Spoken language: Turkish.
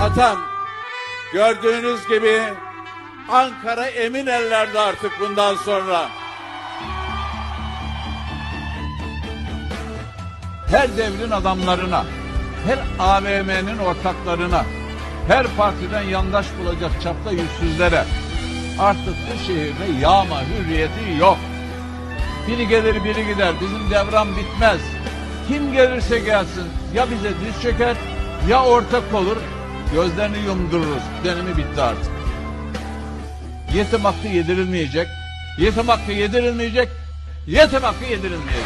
vatan gördüğünüz gibi Ankara emin ellerde artık bundan sonra. Her devrin adamlarına, her AVM'nin ortaklarına, her partiden yandaş bulacak çapta yüzsüzlere artık bu şehirde yağma hürriyeti yok. Biri gelir biri gider. Bizim devran bitmez. Kim gelirse gelsin ya bize diz çöker ya ortak olur. Gözlerini yumdururuz. Dönemi bitti artık. Yetim hakkı yedirilmeyecek. Yetim hakkı yedirilmeyecek. Yetim hakkı yedirilmeyecek.